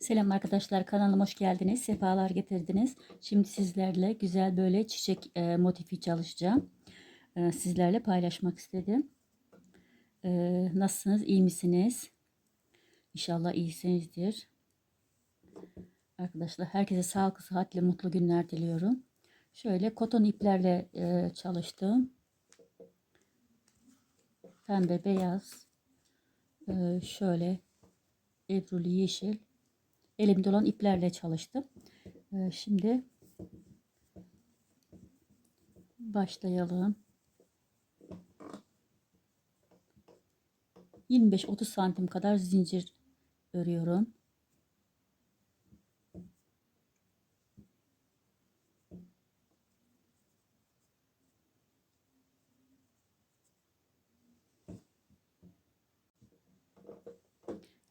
Selam arkadaşlar kanalıma hoş geldiniz. Sefalar getirdiniz. Şimdi sizlerle güzel böyle çiçek e, motifi çalışacağım. E, sizlerle paylaşmak istedim. E, nasılsınız? İyi misiniz? İnşallah iyisinizdir. Arkadaşlar herkese sağlıklı, sıhhatli, mutlu günler diliyorum. Şöyle koton iplerle e, çalıştım. Pembe, beyaz, e, şöyle ebruli yeşil elimde olan iplerle çalıştım. Ee, şimdi başlayalım. 25-30 santim kadar zincir örüyorum.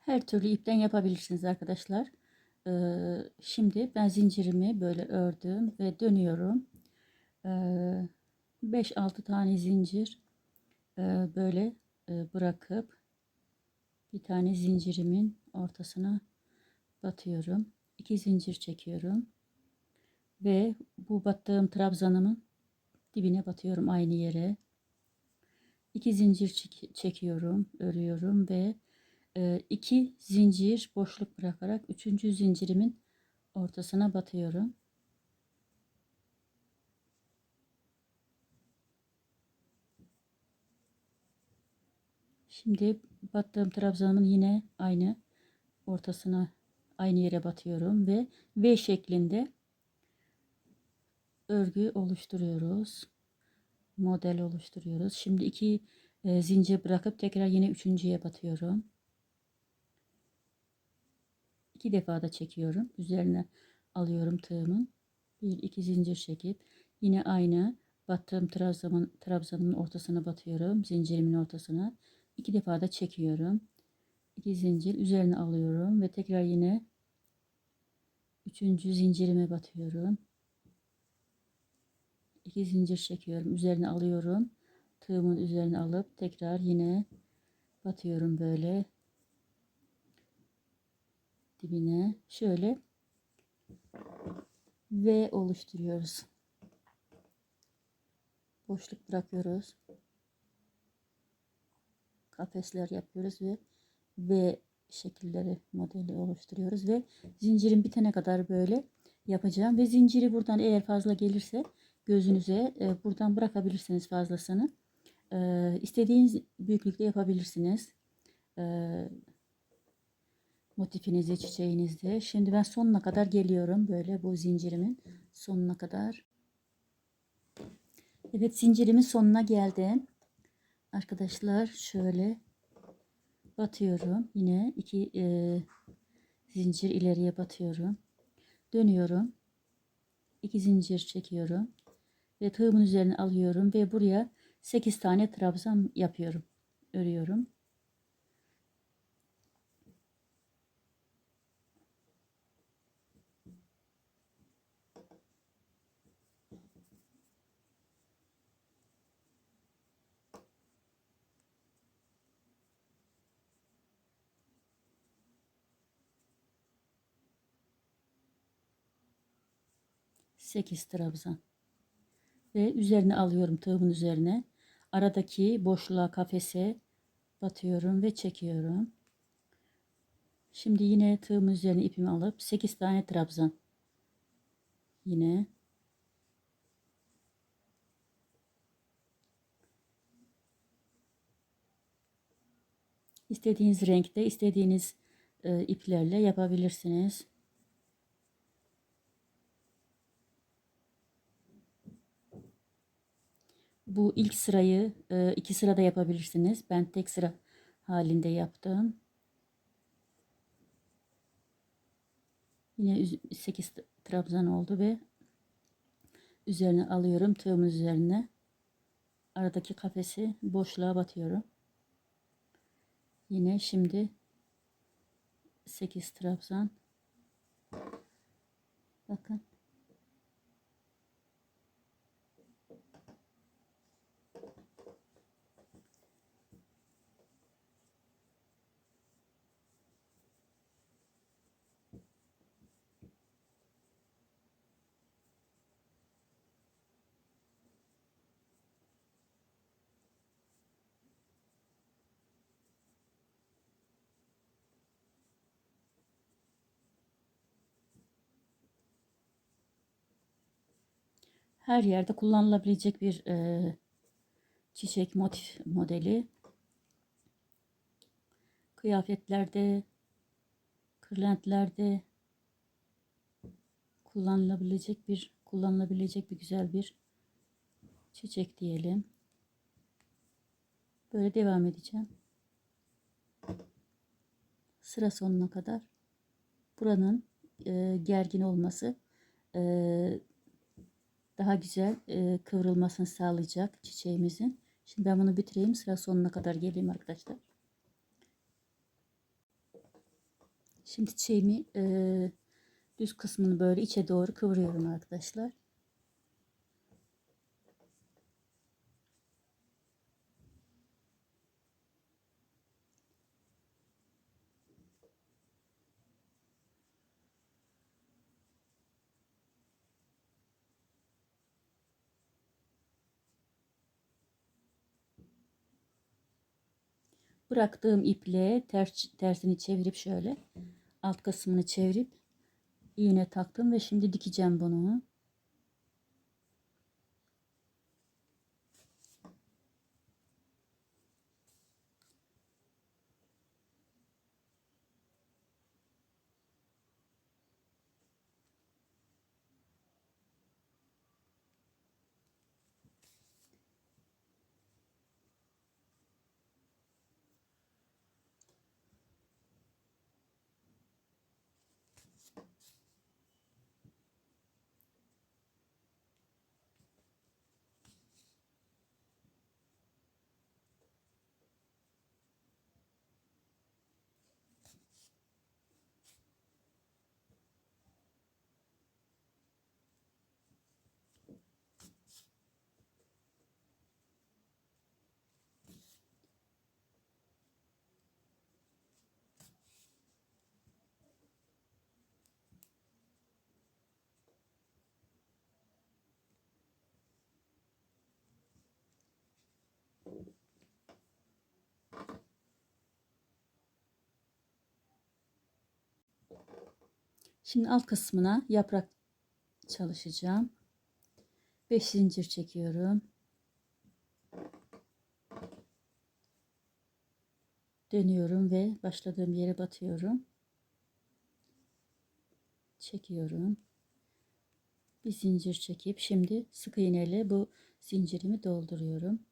Her türlü ipten yapabilirsiniz arkadaşlar. Ee, şimdi ben zincirimi böyle ördüm ve dönüyorum. Ee, 5-6 tane zincir e, böyle e, bırakıp bir tane zincirimin ortasına batıyorum. 2 zincir çekiyorum. Ve bu battığım trabzanımın dibine batıyorum aynı yere. 2 zincir çekiyorum, örüyorum ve 2 ee, zincir boşluk bırakarak üçüncü zincirimin ortasına batıyorum. Şimdi battığım trabzanımın yine aynı ortasına aynı yere batıyorum ve V şeklinde örgü oluşturuyoruz. Model oluşturuyoruz. Şimdi iki e, zincir bırakıp tekrar yine üçüncüye batıyorum iki defa da çekiyorum. Üzerine alıyorum tığımın. Bir iki zincir çekip yine aynı battığım trabzanın, trabzanın ortasına batıyorum. Zincirimin ortasına. iki defa da çekiyorum. iki zincir üzerine alıyorum ve tekrar yine üçüncü zincirime batıyorum. iki zincir çekiyorum. Üzerine alıyorum. Tığımın üzerine alıp tekrar yine batıyorum böyle dibine şöyle V oluşturuyoruz. Boşluk bırakıyoruz. Kafesler yapıyoruz ve V şekilleri modeli oluşturuyoruz ve zincirin bitene kadar böyle yapacağım ve zinciri buradan eğer fazla gelirse gözünüze e, buradan bırakabilirsiniz fazlasını. E, istediğiniz büyüklükte yapabilirsiniz. E, motifinizi, çiçeğinizde. Şimdi ben sonuna kadar geliyorum. Böyle bu zincirimin sonuna kadar. Evet zincirimin sonuna geldim. Arkadaşlar şöyle batıyorum. Yine iki e, zincir ileriye batıyorum. Dönüyorum. iki zincir çekiyorum. Ve tığımın üzerine alıyorum ve buraya 8 tane trabzan yapıyorum. Örüyorum. 8 trabzan. Ve üzerine alıyorum tığımın üzerine. Aradaki boşluğa kafese batıyorum ve çekiyorum. Şimdi yine tığımın üzerine ipimi alıp 8 tane trabzan. Yine. İstediğiniz renkte istediğiniz e, iplerle yapabilirsiniz. Bu ilk sırayı e, iki sırada yapabilirsiniz. Ben tek sıra halinde yaptım. Yine 8 trabzan oldu ve üzerine alıyorum tığımın üzerine. Aradaki kafesi boşluğa batıyorum. Yine şimdi 8 trabzan. Bakın. Her yerde kullanılabilecek bir e, çiçek motif modeli. Kıyafetlerde, kırlentlerde kullanılabilecek bir kullanılabilecek bir güzel bir çiçek diyelim. Böyle devam edeceğim. Sıra sonuna kadar buranın e, gergin olması e, daha güzel e, kıvrılmasını sağlayacak çiçeğimizin. Şimdi ben bunu bitireyim. Sıra sonuna kadar geleyim arkadaşlar. Şimdi çiçeğimi e, düz kısmını böyle içe doğru kıvırıyorum arkadaşlar. Bıraktığım iple ters, tersini çevirip şöyle alt kısmını çevirip iğne taktım ve şimdi dikeceğim bunu. Şimdi alt kısmına yaprak çalışacağım. 5 zincir çekiyorum. Dönüyorum ve başladığım yere batıyorum. Çekiyorum. Bir zincir çekip şimdi sık iğneyle bu zincirimi dolduruyorum.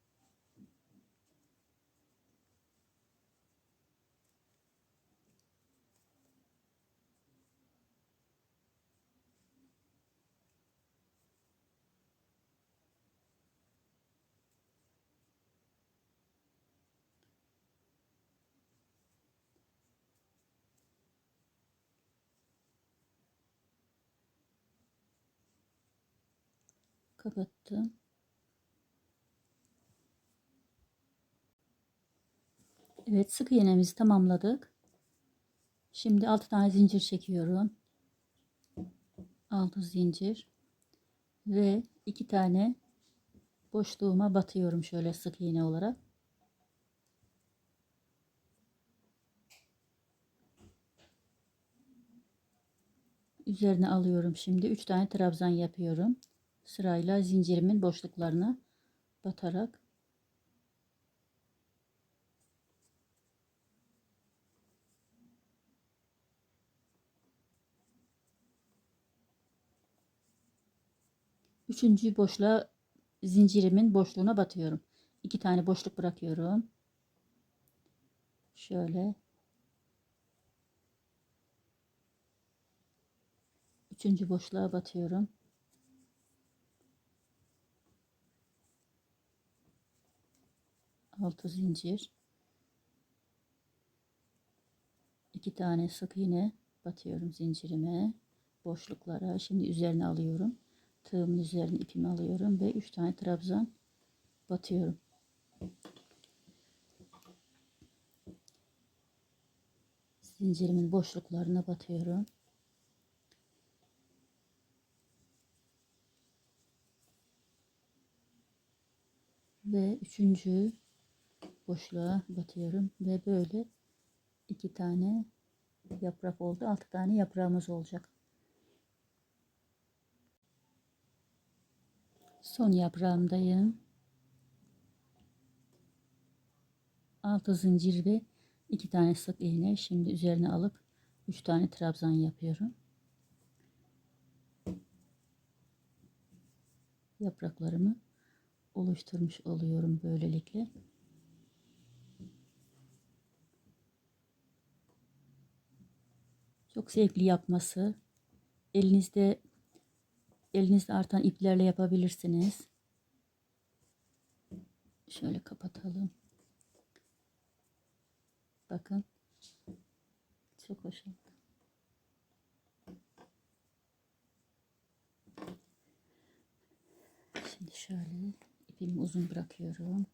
Kapattım. Evet sık iğnemizi tamamladık. Şimdi 6 tane zincir çekiyorum. 6 zincir ve 2 tane boşluğuma batıyorum şöyle sık iğne olarak. Üzerine alıyorum şimdi 3 tane trabzan yapıyorum sırayla zincirimin boşluklarına batarak Üçüncü boşluğa zincirimin boşluğuna batıyorum. İki tane boşluk bırakıyorum. Şöyle. Üçüncü boşluğa batıyorum. 6 zincir. 2 tane sık iğne batıyorum zincirime. Boşluklara şimdi üzerine alıyorum. Tığımın üzerine ipimi alıyorum ve 3 tane trabzan batıyorum. Zincirimin boşluklarına batıyorum. Ve üçüncü boşluğa batıyorum ve böyle iki tane yaprak oldu. Altı tane yaprağımız olacak. Son yaprağımdayım. 6 zincir ve 2 tane sık iğne. Şimdi üzerine alıp 3 tane trabzan yapıyorum. Yapraklarımı oluşturmuş oluyorum böylelikle. Çok zevkli yapması. Elinizde elinizde artan iplerle yapabilirsiniz. Şöyle kapatalım. Bakın. Çok hoş oldu. Şimdi şöyle ipimi uzun bırakıyorum.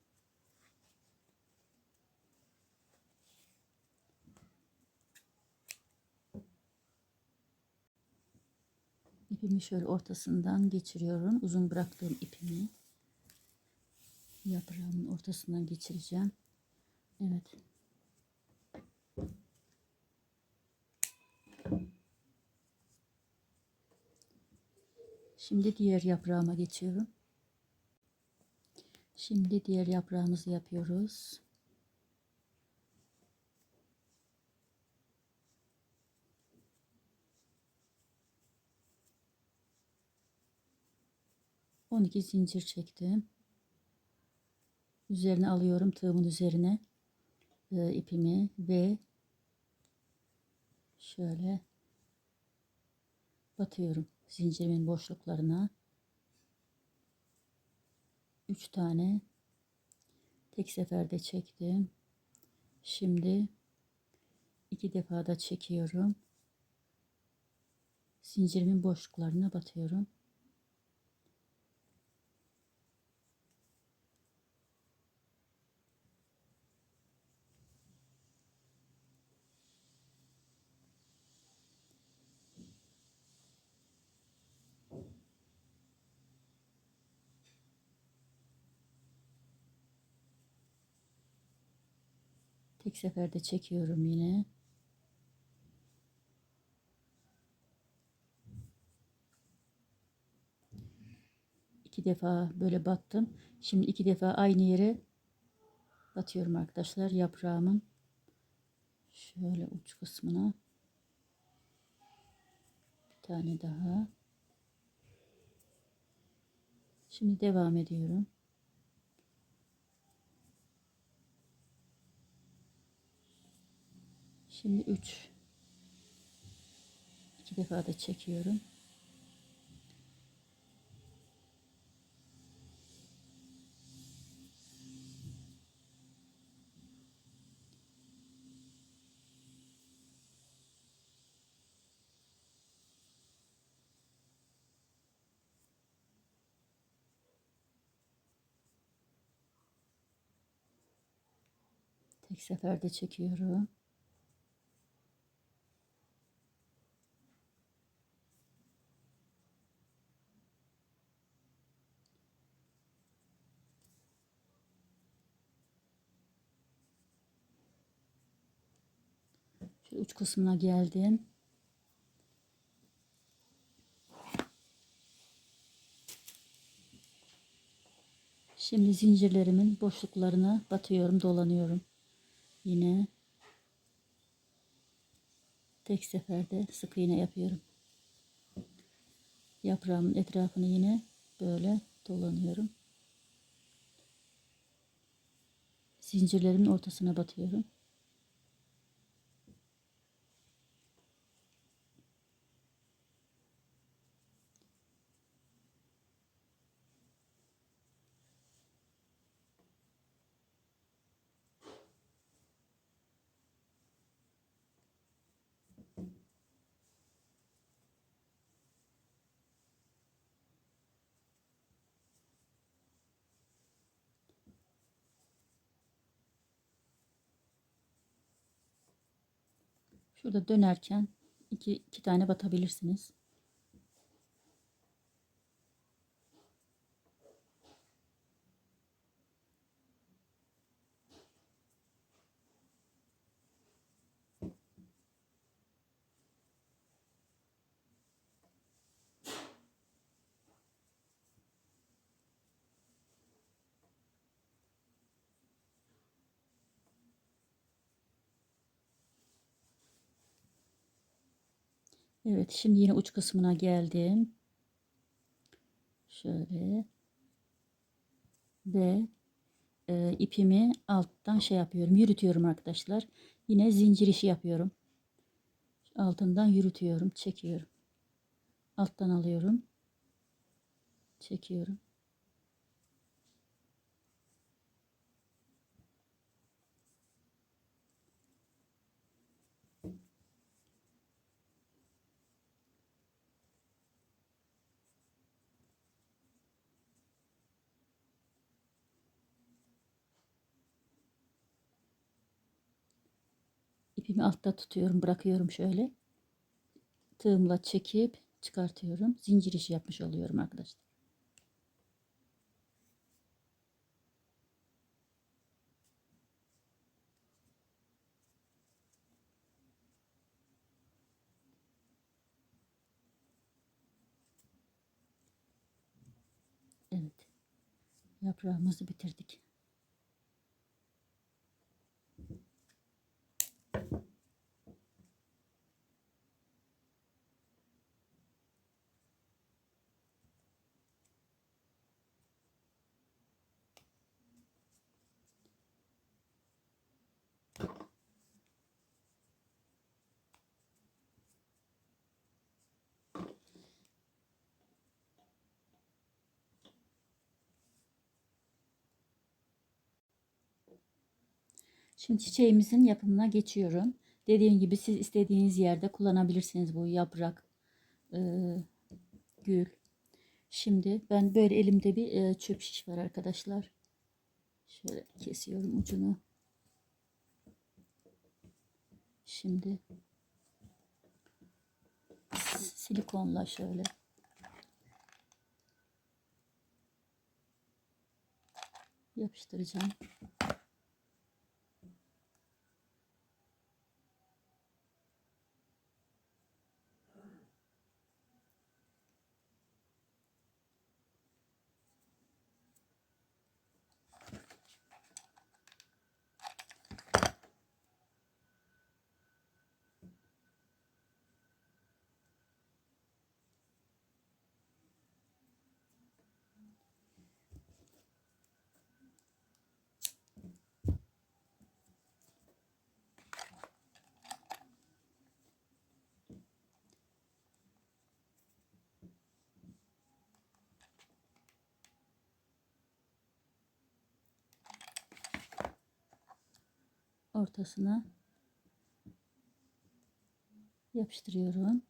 İpimi şöyle ortasından geçiriyorum. Uzun bıraktığım ipimi yaprağımın ortasından geçireceğim. Evet. Şimdi diğer yaprağıma geçiyorum. Şimdi diğer yaprağımızı yapıyoruz. On iki zincir çektim. Üzerine alıyorum tığımın üzerine e, ipimi ve şöyle batıyorum zincirimin boşluklarına 3 tane tek seferde çektim. Şimdi iki defa da çekiyorum. Zincirimin boşluklarına batıyorum. Tek seferde çekiyorum yine. İki defa böyle battım. Şimdi iki defa aynı yere batıyorum arkadaşlar yaprağımın şöyle uç kısmına bir tane daha şimdi devam ediyorum Şimdi 3 iki defa da çekiyorum. Tek seferde çekiyorum. Uç kısmına geldim. Şimdi zincirlerimin boşluklarına batıyorum, dolanıyorum. Yine tek seferde sık iğne yapıyorum. Yaprağımın etrafını yine böyle dolanıyorum. Zincirlerimin ortasına batıyorum. Şurada dönerken iki, iki tane batabilirsiniz. Evet şimdi yine uç kısmına geldim. Şöyle. Ve e, ipimi alttan şey yapıyorum. Yürütüyorum arkadaşlar. Yine zincir işi yapıyorum. Altından yürütüyorum. Çekiyorum. Alttan alıyorum. Çekiyorum. İpimi altta tutuyorum, bırakıyorum şöyle. Tığımla çekip çıkartıyorum. Zincir işi yapmış oluyorum arkadaşlar. Evet. Yaprağımızı bitirdik. Şimdi çiçeğimizin yapımına geçiyorum. Dediğim gibi siz istediğiniz yerde kullanabilirsiniz bu yaprak, e, gül. Şimdi ben böyle elimde bir e, çöp şiş var arkadaşlar. Şöyle kesiyorum ucunu. Şimdi silikonla şöyle yapıştıracağım. Ortasına yapıştırıyorum.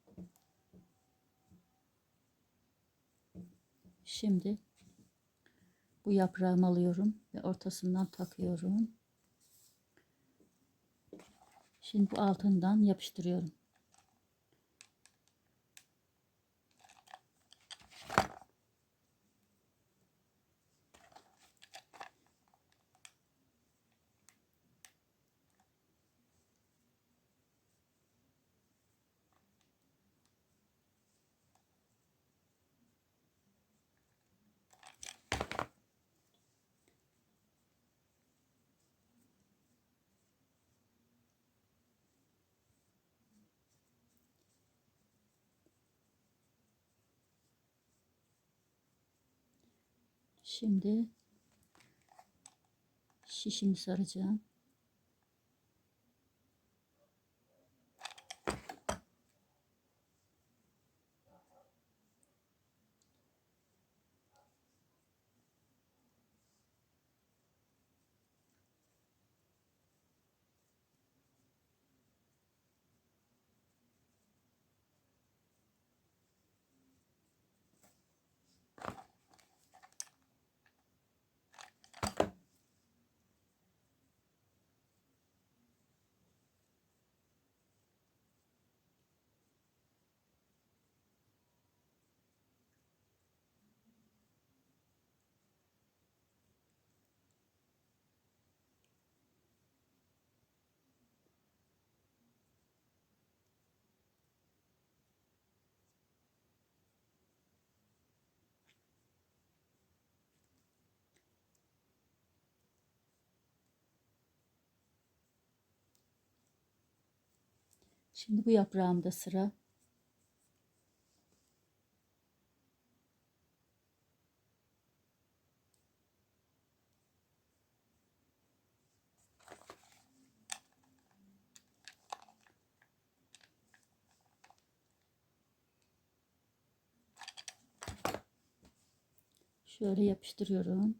Şimdi bu yaprağımı alıyorum ve ortasından takıyorum. Şimdi bu altından yapıştırıyorum. Şimdi şişimi saracağım. Şimdi bu yaprağımda sıra. Şöyle yapıştırıyorum.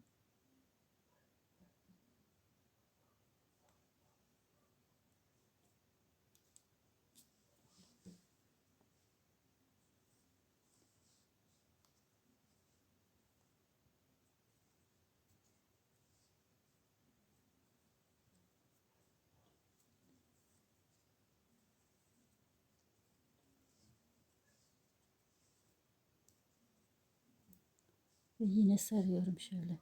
Ve yine sarıyorum şöyle.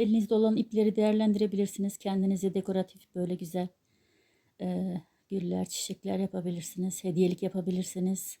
Elinizde olan ipleri değerlendirebilirsiniz. Kendinize dekoratif böyle güzel e, güller, çiçekler yapabilirsiniz. Hediyelik yapabilirsiniz.